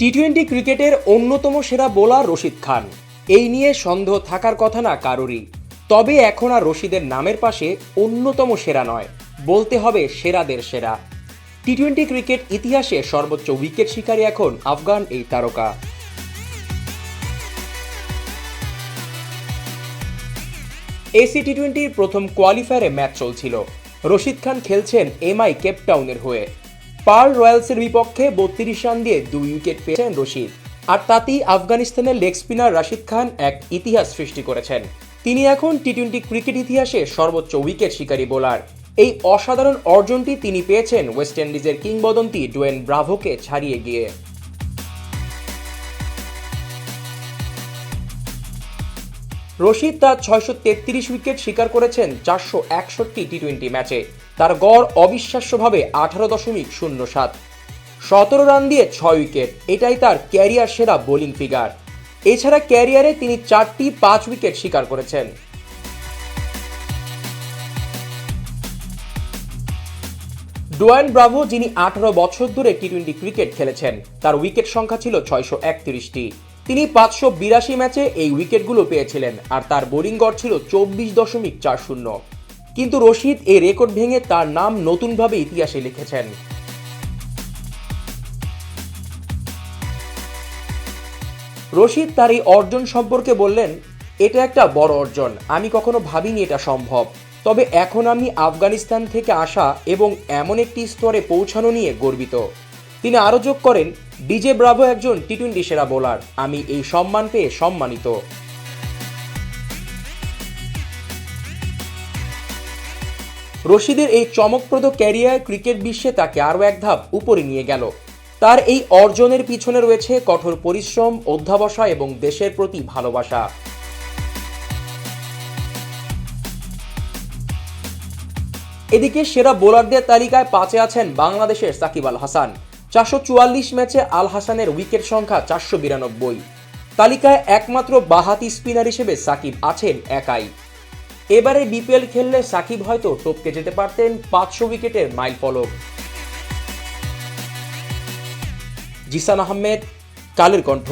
T twenty ক্রিকেটের অন্যতম সেরা বোলার রশিদ খান। এই নিয়ে সন্দেহ থাকার কথা না কারোরই। তবে এখন আর রশিদের নামের পাশে অন্যতম সেরা নয়। বলতে হবে সেরাদের সেরা। টি টোয়েন্টি ক্রিকেট ইতিহাসে সর্বোচ্চ উইকেট শিকারী এখন আফগান এই তারকা। এসি টি টোয়েন্টির প্রথম কোয়ালিফায়ারে ম্যাচ চলছিল। রশিদ খান খেলছেন এমআই কেপটাউনের হয়ে। পার্ল রয়্যালসের বিপক্ষে বত্রিশ রান দিয়ে দুই উইকেট পেয়েছেন রশিদ। আর তাতেই আফগানিস্তানের লেগ স্পিনার রাশিদ খান এক ইতিহাস সৃষ্টি করেছেন। তিনি এখন টি টোয়েন্টি ক্রিকেট ইতিহাসে সর্বোচ্চ উইকেট শিকারী বোলার। এই অসাধারণ অর্জনটি তিনি পেয়েছেন ওয়েস্ট ইন্ডিজের কিংবদন্তি ডোয়েন ব্রাভোকে ছাড়িয়ে গিয়ে। রশিদ তার ছয়শো তেত্রিশ উইকেট শিকার করেছেন চারশো একষট্টি টি টোয়েন্টি ম্যাচে। তার গড় অবিশ্বাস্যভাবে আঠারো দশমিক শূন্য সাত। সতেরো রান দিয়ে ছয় উইকেট, এটাই তার ক্যারিয়ার সেরা বোলিং ফিগার। এছাড়া ক্যারিয়ারে তিনি চারটি পাঁচ উইকেট শিকার করেছেন। ডোয়ান ব্রাভো, যিনি আঠারো বছর ধরে টি টোয়েন্টি ক্রিকেট খেলেছেন, তার উইকেট সংখ্যা ছিল ছয়শো একত্রিশটি। তিনি পাঁচশো বিরাশি ম্যাচে এই উইকেটগুলো পেয়েছিলেন, আর তার বোলিং গড় ছিল চব্বিশ দশমিক চার শূন্য। কিন্তু রশিদ এই রেকর্ড ভেঙে তার নাম নতুনভাবে ইতিহাসে লিখেছেন। রশিদ তার এই অর্জন সম্পর্কে বললেন, এটা একটা বড় অর্জন, আমি কখনো ভাবিনি এটা সম্ভব। তবে এখন আমি আফগানিস্তান থেকে আসা এবং এমন একটি স্তরে পৌঁছানো নিয়ে গর্বিত। তিনি আরও যোগ করেন, ডিজে ব্রাভো একজন টি টোয়েন্টি সেরা বোলার। আমি এই সম্মান পেয়ে সম্মানিত। রশিদের এই চমকপ্রদ ক্যারিয়ার ক্রিকেট বিশ্বে তাকে আরও এক ধাপ উপরে নিয়ে গেল। তার এই অর্জনের পিছনে রয়েছে কঠোর পরিশ্রম অধ্যাবসা এবং দেশের প্রতি ভালোবাসা। এদিকে সেরা বোলারদের তালিকায় পাঁচে আছেন বাংলাদেশের সাকিব আল হাসান। চারশো চুয়াল্লিশ ম্যাচে আল হাসানের উইকেট সংখ্যা চারশো বিরানব্বই। তালিকায় একমাত্র বাহাতি স্পিনার হিসেবে সাকিব আছেন একাই। এবারে বিপিএল খেললে সাকিব হয়তো টপকে যেতে পারতেন পাঁচশো উইকেটের মাইল ফলক জিসান আহমেদ, কালের কণ্ঠ।